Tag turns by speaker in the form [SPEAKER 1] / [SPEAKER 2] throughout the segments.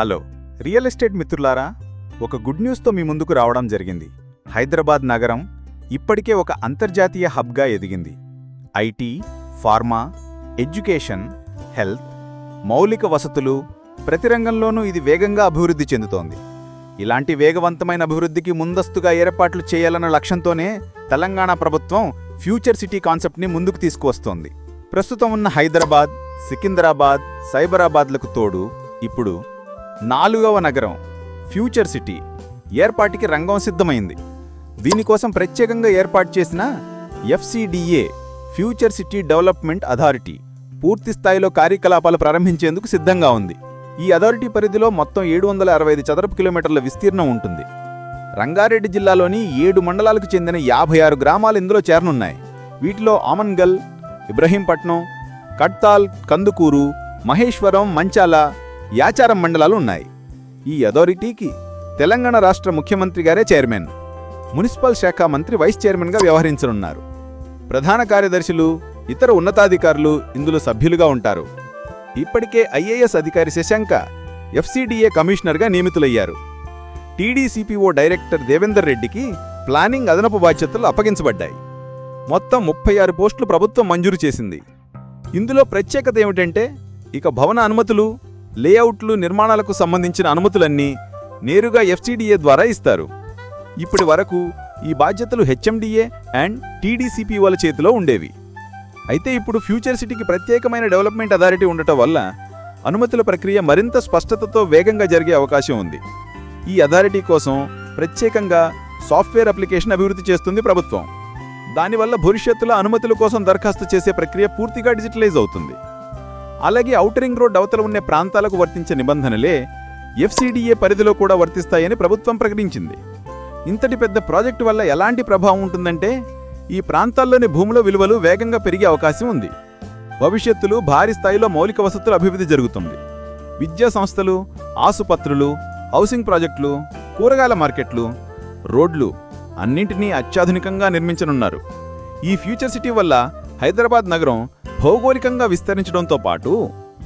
[SPEAKER 1] Hello real estate మిత్రులారా ఒక good న్యూస్తో మీ ముందుకు రావడం జరిగింది. హైదరాబాద్ నగరం ఇప్పటికే ఒక అంతర్జాతీయ హబ్గా ఎదిగింది. ఐటీ ఫార్మా ఎడ్యుకేషన్ హెల్త్ మౌలిక వసతులు ప్రతి రంగంలోనూ ఇది వేగంగా అభివృద్ధి చెందుతోంది. ఇలాంటి వేగవంతమైన అభివృద్ధికి ముందస్తుగా ఏర్పాట్లు చేయాలన్న లక్ష్యంతోనే తెలంగాణ ప్రభుత్వం ఫ్యూచర్ సిటీ కాన్సెప్ట్ని ముందుకు తీసుకువస్తోంది. ప్రస్తుతం ఉన్న హైదరాబాద్ సికింద్రాబాద్ సైబరాబాద్లకు తోడు ఇప్పుడు నాలుగవ నగరం ఫ్యూచర్ సిటీ. ఏర్పాటికి రంగం సిద్ధమైంది. దీనికోసం ప్రత్యేకంగా ఏర్పాటు చేసిన FCDA future city development authority పూర్తి స్థాయిలో కార్యకలాపాలు ప్రారంభించేందుకు సిద్ధంగా ఉంది. ఈ అథారిటీ పరిధిలో మొత్తం ఏడు వందల అరవై ఐదు చదరపు కిలోమీటర్ల విస్తీర్ణం ఉంటుంది. రంగారెడ్డి జిల్లాలోని ఏడు మండలాలకు చెందిన యాభై ఆరు గ్రామాలు ఇందులో చేరనున్నాయి. వీటిలో ఆమన్గల్ ఇబ్రహీంపట్నం కడ్తాల్ కందుకూరు మహేశ్వరం మంచాల యాచారం మండలాలు ఉన్నాయి. ఈ అథారిటీకి తెలంగాణ రాష్ట్ర ముఖ్యమంత్రి గారే చైర్మన్ మున్సిపల్ శాఖ మంత్రి వైస్ చైర్మన్గా వ్యవహరించనున్నారు. ప్రధాన కార్యదర్శులు ఇతర ఉన్నతాధికారులు ఇందులో సభ్యులుగా ఉంటారు. ఇప్పటికే ఐఏఎస్ అధికారి శశాంక ఎఫ్సిడిఏ కమిషనర్గా నియమితులయ్యారు. టీడీసీపీఓ డైరెక్టర్ దేవేందర్ రెడ్డికి ప్లానింగ్ అదనపు బాధ్యతలు అప్పగించబడ్డాయి. మొత్తం ముప్పై ఆరు పోస్టులు ప్రభుత్వం మంజూరు చేసింది. ఇందులో ప్రత్యేకత ఏమిటంటే ఇక భవన అనుమతులు లేఅవుట్లు నిర్మాణాలకు సంబంధించిన అనుమతులన్నీ నేరుగా ఎఫ్సిడిఏ ద్వారా ఇస్తారు. ఇప్పటి వరకు ఈ బాధ్యతలు హెచ్ఎండిఏ అండ్ టీడీసీపీ వాళ్ళ చేతిలో ఉండేవి. అయితే ఇప్పుడు ఫ్యూచర్ సిటీకి ప్రత్యేకమైన డెవలప్మెంట్ అథారిటీ ఉండటం వల్ల అనుమతుల ప్రక్రియ మరింత స్పష్టతతో వేగంగా జరిగే అవకాశం ఉంది. ఈ అథారిటీ కోసం ప్రత్యేకంగా సాఫ్ట్వేర్ అప్లికేషన్ అభివృద్ధి చేస్తుంది ప్రభుత్వం. దానివల్ల భవిష్యత్తులో అనుమతుల కోసం దరఖాస్తు చేసే ప్రక్రియ పూర్తిగా డిజిటలైజ్ అవుతుంది. అలాగే ఔటరింగ్ రోడ్ అవతల ఉన్న ప్రాంతాలకు వర్తించే నిబంధనలే ఎఫ్సిడిఏ పరిధిలో కూడా వర్తిస్తాయని ప్రభుత్వం ప్రకటించింది. ఇంతటి పెద్ద ప్రాజెక్టు వల్ల ఎలాంటి ప్రభావం ఉంటుందంటే ఈ ప్రాంతాల్లోని భూముల విలువలు వేగంగా పెరిగే అవకాశం ఉంది. భవిష్యత్తులో భారీ స్థాయిలో మౌలిక వసతుల అభివృద్ధి జరుగుతుంది. విద్యా సంస్థలు ఆసుపత్రులు హౌసింగ్ ప్రాజెక్టులు కూరగాయల మార్కెట్లు రోడ్లు అన్నింటినీ అత్యాధునికంగా నిర్మించనున్నారు. ఈ ఫ్యూచర్ సిటీ వల్ల హైదరాబాద్ నగరం భౌగోళికంగా విస్తరించడంతో పాటు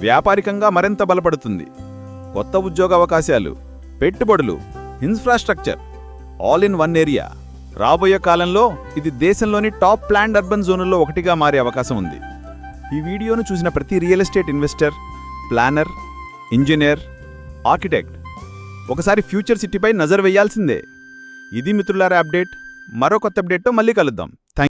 [SPEAKER 1] వ్యాపారికంగా మరింత బలపడుతుంది. కొత్త ఉద్యోగ అవకాశాలు పెట్టుబడులు infrastructure all in one area. రాబోయే కాలంలో ఇది దేశంలోని టాప్ ప్లాండ్ అర్బన్ జోనుల్లో ఒకటిగా మారే అవకాశం ఉంది. ఈ వీడియోను చూసిన ప్రతి real estate investor planner engineer architect ఒకసారి ఫ్యూచర్ సిటీపై నజర్ వేయాల్సిందే. ఇది మిత్రులారా అప్డేట్. మరో కొత్త అప్డేట్తో మళ్ళీ కలుద్దాం.